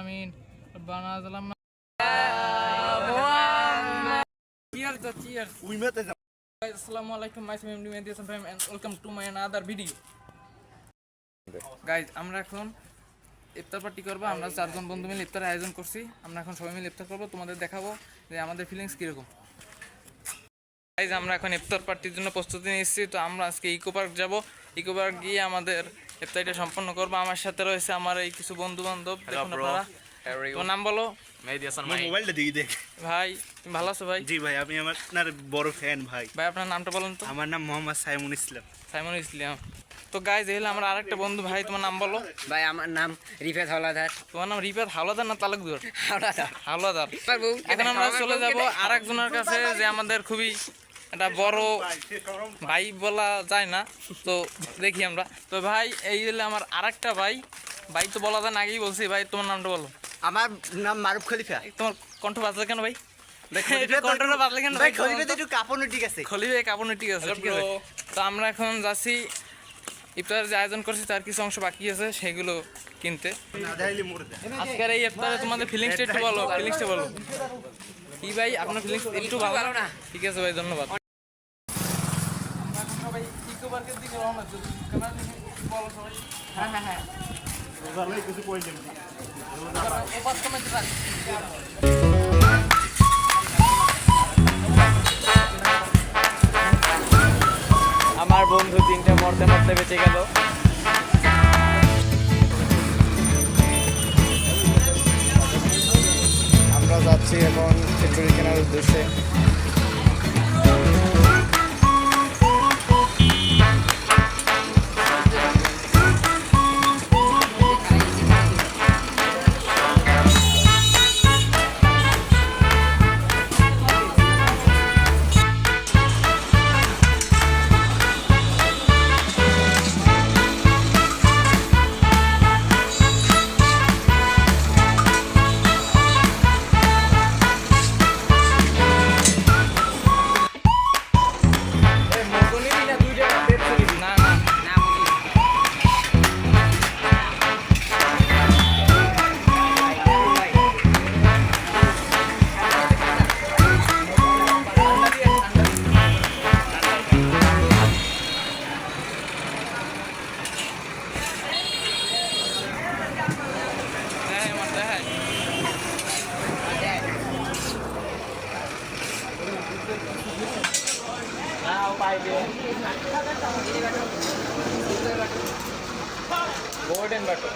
আমিন বানা দিলাম chair the chair we মেতে যা আসসালামু আলাইকুম my same Mehedi Hasan Fahim and welcome to my another video guys আমরা এখন ইফতার পার্টি করব, আমরা চারজন বন্ধু মিলে ইফতার আয়োজন করছি, আমরা এখন সবাই মিলে ইফতার করব, তোমাদের দেখাবো যে আমাদের ফিলিংস কীরকম। গাইজ আমরা এখন ইফতার পার্টির জন্য প্রস্তুতি নিচ্ছি তো আমরা আজকে ইকো পার্ক যাব। ইকো পার্ক গিয়ে আমাদের ইফতারিটা সম্পন্ন করব। আমার সাথে রয়েছে আমার এই কিছু বন্ধু বান্ধব দেখুন আপনারা তোমার নাম বলো। মেহেদি হাসান মোর মোবাইলটা দিই দেখ। ভাই তুমি ভালো আছো ভাই? জি ভাই আমি আমার বড় ফ্যান ভাই। ভাই আপনার নামটা বলুন তো। আমার নাম মোহাম্মদ সাইমুন ইসলাম। সাইমন ইসলাম। তো গাইজ এই হলো আমার আরেকটা বন্ধু ভাই তোমার নাম বলো। ভাই আমার নাম রিফাত হলাদার তোমার নাম রিপাত হাওলাদার না তালুকদার? হলাদার হাওলাদার। আমার এখন আমরা চলে যাব আর একজনের কাছে যে আমাদের খুবই একটা বড় ভাই বলা যায় না তো দেখি আমরা। তো ভাই এই হলো আমার আরেকটা ভাই। ভাই তো বলা যায় না আগেই বলছি ভাই তোমার নামটা বলো। আমার নাম মারুফ খলিফা। তোমার কণ্ঠ বাজলে কেন ভাই? তো কণ্ঠটা একটু- বাজলে কেন ভাই খলিফা তো একটু কাঁপানো ঠিক আছে। খলিফে কাপড় ঠিক আছে ঠিক আছে। তো আমরা এখন যাচ্ছি ইফতার যে আয়োজন করছি তার কিছু অংশ বাকি আছে সেগুলো কিনতে। আজকের এই ইফতারে তোমাদের ফিলিংসটা একটু বলো ফিলিংসটা বলো। কি ভাই আপনার ফিলিংস একটু ভালো না। ঠিক আছে ভাই ধন্যবাদ। সবাই ইকো পার্কের দিকে রওনা দিচ্ছি ক্যামেরা বলো সবাই। হ্যাঁ হ্যাঁ হ্যাঁ। কিছু কইলেন ওপার কমে আমার বন্ধু তিনটা মরতে মরতে বেঁচে গেল। আমরা যাচ্ছি এখন খিচুড়ি কেনার উদ্দেশ্যে। গোল্ডেন বাটন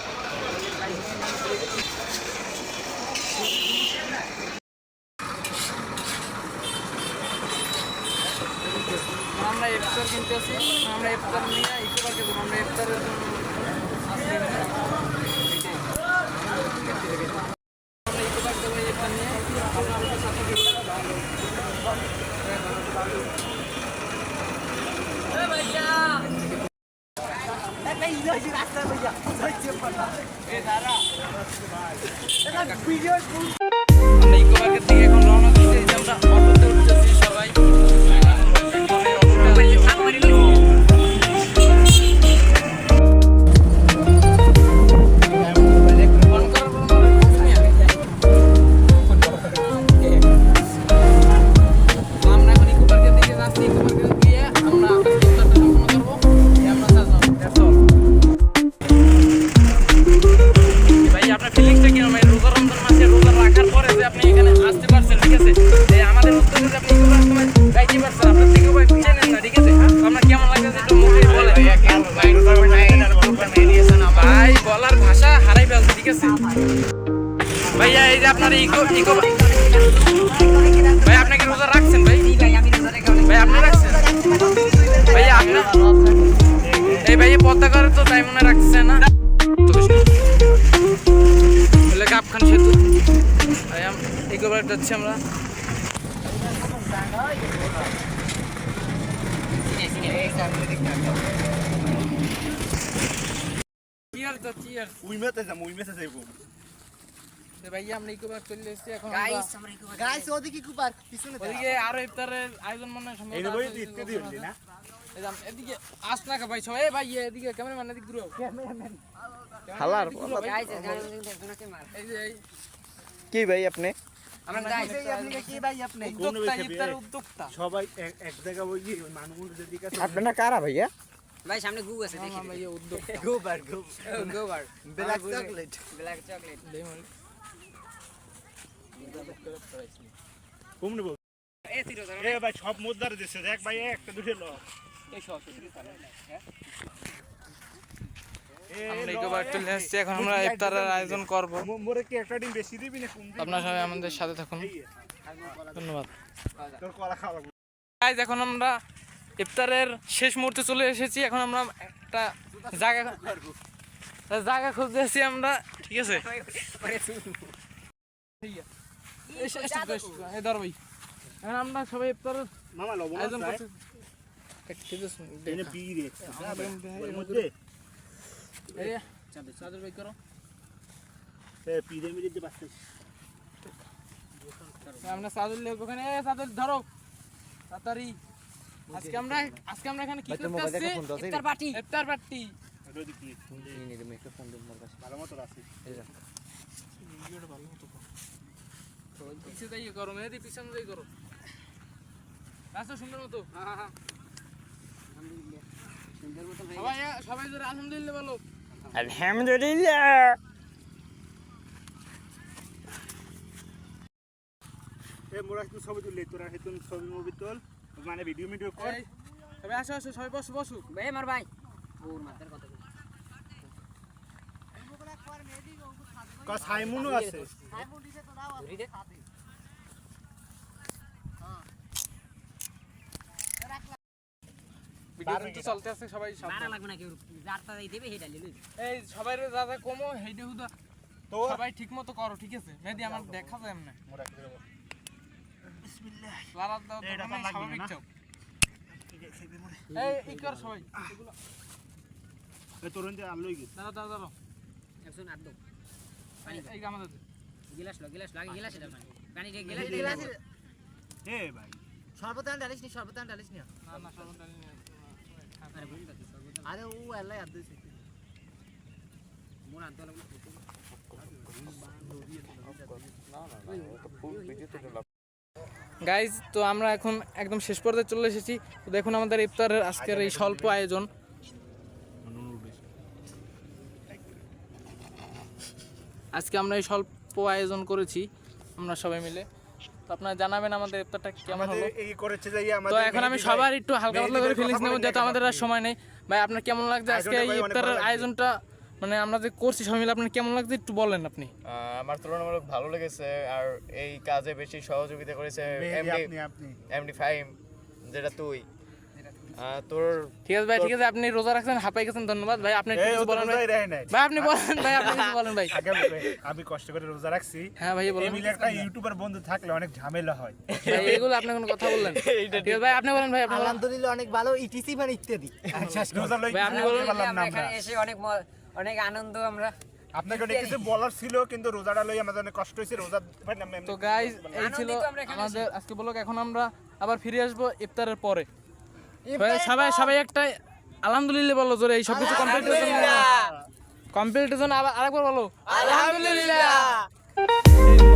আমরা ইফতার কিনতেছি আমরা ইফতার নিয়ে ইকো পার্কে আমরা ইফতারের জন্য আসছি এখানে। আমরা ইকো পার্ক যাব ইফতার নিয়ে আপনারা আমাদের সাথে থাকুন। আমরা ইকো পার্কের দিকে এখন রওনা দিতে আমরা অটোতে এই যে আপনার ইকো ইকো ভাই, আপনি রোজা রাখছেন ভাই? ভাই, আপনি রাখছেন? ভাইয়া আপনি এই ভাই পদ্মা করে তো তাই মনে রাখছে না। কাপখান সেতু। ভাই ইকো পার্ক যাচ্ছি আমরা। চিয়ার তো চিয়ার উই মেতে যা উই মেতে যাইবো ভাইয়া আমরা ইকো পার্ক চলে এসেছি এখন আমরা- গাইস ওদিকে কি পার্ক পিছনে ওদিকে আরও ইফতারের আয়োজন মনে হয় সম্ভবত এই বই আছে, দিতে দিলি না এই যে আম- এদিকে আস না কা ভাই সবাই এ ভাই এদিকে ক্যামেরাম্যান এদিকে দূর হও। হালার এই যে এই কি ভাই আপনি কি ভাই আপনি উদ্যোক্তা ইফতার উদ্যোক্তা সবাই এক- এক জায়গা ওই যে ওই মানুষগুলো যেদিকে আছে আপনারা কারা ভাইয়া ভাই সামনে গু আছে দেখি আমার ভাই উদ্যোক্তা গোবার গোব গোবার ব্ল্যাক চকলেট ব্ল্যাক চকলেট কম নেব। এ ভাই সব দিছে। দেখ ভাই একটা দুটো ল। এখন আমরা ইফতারের আয়োজন করব। মো- মোরে কি একটা ডিম বেশি দিবি না কম দিবি? আপনারা সবাই আমাদের সাথে থাকুন। ধন্যবাদ। এখন আমরা ইফতারের শেষ মুহূর্তে চলে এসেছি। এখন আমরা একটা জায়গা জায়গা খুঁজতে আছি আমরা। ঠিক আছে? আমরা সবাই মামা লবণ আয়োজন আছে? করছি। আমরা চাদর ওখানে চাদর ধরো। তাড়াতাড়ি। আজকে আমরা আজকে আমরা এখানে কি করতে আসছি? ইফতার পার্টি। ইফতার পার্টি। এটা ওদিক দিয়ে। ভালো মতো আছে। পিছে যাই করো মেহেদি পিছনে যাই করো রাস্তা সুন্দর মতো। সবাই আলহামদুলিল্লাহ বলো। আলহামদুলিল্লাহ এ, মোরা একটু ছবি তুললি, তোরা একটু ছবি মবি তোল। মানে ভিডিও মিডিও কর। সবাই আসো আসো সবাই বসো বসো। ভাই আমার ভাই। ওর মাথার কথা ক সাইমুনও আছে। ধরি দে ভিডিও কিন্তু চলতে আছে সবাই মারা লাগবে না কেউ যারটা দেই দেবে সেটা লিলুই এই সবাই যা যা কমো হেইডে হুদা। তো সবাই ঠিক মতো করো ঠিক আছে? মেহেদি আমার দেখা যায় এমনি মোরা একটু দেবো। লালার দাও এটা দোকানে লাগবে না? এই ই কর সবাই। এ, তোর ওখান থেকে আনলোই গেছে। একজন দাও। পানি এই আমাদের গিলাস লো গিলাস লাগে গিলাস এটা পানি। পানি দে গিলাস দে। এ ভাই। সর্বতান ডালিস নি সর্বতান ডালিস নি? না না সর্বত ডালি আরে বন্ধ কি সর্বত আরে ও আল্লাহ আদ দিছে মোর আদ দাও গাইজ তো আমরা এখন একদম শেষ পর্যায়ে চলে এসেছি। তো দেখুন আমাদের ইফতারের আজকের এই স্বল্প আয়োজন। আজকে আমরা এই স্বল্প আয়োজন করেছি আমরা সবাই মিলে। তো আপনারা জানাবেন আমাদের ইফতারটা কেমন হলো? এই করেছে যাই তো এখন আমি সবার একটু হালকা পাতলা করে ফিলিংস নেব যেহেতু আমাদের আর সময় নেই। ভাই আপনার কেমন লাগছে আজকে এই ইফতারের আয়োজনটা? মানে আমরা যে করছি সবাই মিলে আপনার কেমন লাগছে একটু বলেন আপনি। আমার তুলনামূলক ভালো লেগেছে আর এই কাজে বেশি সহযোগিতা করেছে এমডি আপনি আপনি। এমডি ফাইম যেটা তুই। তোর ঠিক আছে ভাই ঠিক আছে আপনি রোজা রাখছেন হাঁপাই গেছেন ধন্যবাদ। ভাই আপনি কিছু বলেন ভাই। ভাই আপনি বলেন ভাই আপনি কিছু বলেন ভাই। আমি- কষ্ট করে রোজা রাখছি। হ্যাঁ ভাই বলেন। এই একটা ইউটিউবার বন্ধু থাকলে অনেক ঝামেলা হয়। ভাই এগুলো আপনি কোনো কথা বললেন। ঠিক আছে ভাই আপনি বলেন ভাই আপনি। আলহামদুলিল্লাহ অনেক ভালো। ইটিসি মানে ইত্যাদি। রোজা লই ভাই, আপনি বলুন। না আমরা এসে অনেক অনেক আনন্দ আমরা। আপনাকে অনেক কিছু বলার ছিল কিন্তু রোজাটা লই আমাদের অনেক কষ্ট হয়েছে রোজা ভাই তো গাইজ এই ছিল আমাদের আজকে বলক এখন আমরা আবার ফিরে আসব ইফতারের পরে। সবাই- সবাই সবাই একটা আলহামদুলিল্লাহ বলো জোরে এই সব কিছু কমপ্লিট কম্পিটিশন আবার আরেকবার বলো। আলহামদুলিল্লাহ।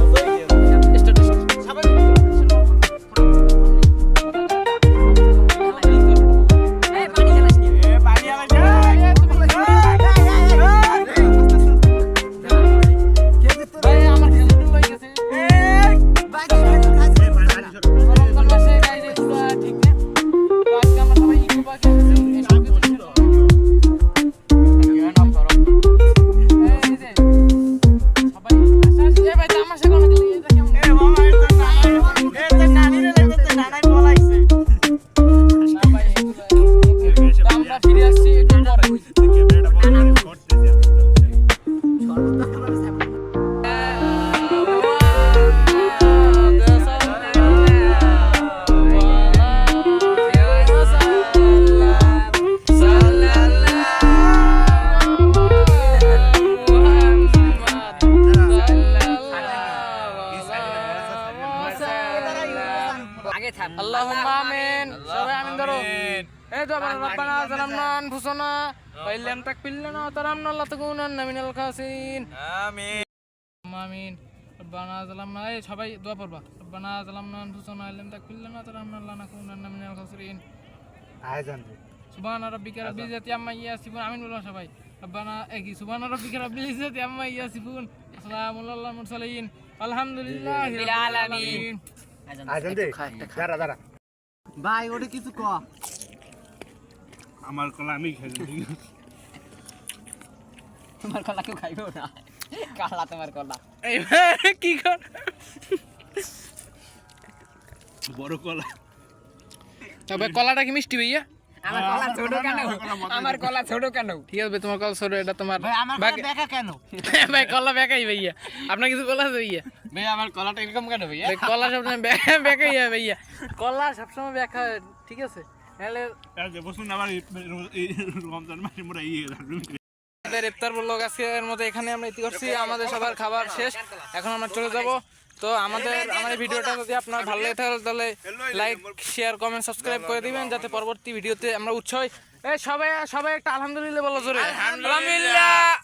এই তো আবার রব্বানা জালামনা আনফুসানা ওয়া তাকফিরলানা লাতাকুনান্না মিনাল খাসিরিন আমিন। আমিন। রব্বানা জালামনা এই সবাই দোয়া পড়বা। রব্বানা জালামনা আনফুসানা ওয়া তাকফিরলানা মিনাল খাসিরিন আয়োজন রে। সুবহান রাব্বিকা রাব্বিল ইজ্জাতি আম্মা ইয়াসিফুন। আমিন বলুন সবাই। রব্বানা এই কি সুবহান রাব্বিকা রাব্বিল ইজ্জাতি আম্মা ইয়াসিফুন। আসসালামু মুরসালিন আলহামদুলিল্লাহি রাব্বিল আলামিন। আয়োজন দে দাঁড়া দাঁড়া। ভাই ওটা কিছু ক। আমার কলা আমি খাই তোমার কলা কেউ খাইবেও না। কালা তোমার কলা। এই ভাই, কি কর? বড় কলা। তবে কলাটা কি মিষ্টি ভাইয়া? আমার কলা ছোট কেন? আমার কলা ছোট কেন? ঠিক আছে তোমার কলা ছোট এটা তোমার ভাই আমার বাকি- দেখা কেন? ভাই কলা বেকাই ভাইয়া। আপনার কিছু কলা আছে ভাইয়া? ভাই আমার কলাটা এরকম কেন ভাইয়া? কলা সবসময় বে- বেকাই হয় ভাইয়া। কলা সবসময় বেকা হয়, ঠিক আছে? নাহলে যে বসুন আমার রমজান মাসে মোরা ইয়ে আমাদের ইফতার বলল আজকের মতো এখানে আমরা ইতি করছি। আমাদের সবার খাবার শেষ। এখন আমরা চলে যাব। তো আমাদের আমার এই ভিডিওটা যদি আপনার ভালো লেগে থাকে তাহলে লাইক শেয়ার কমেন্ট সাবস্ক্রাইব করে দিবেন যাতে পরবর্তী ভিডিওতে আমরা। এই সবাই সবাই একটা আলহামদুলিল্লাহ বলো জোরে। আলহামদুলিল্লাহ।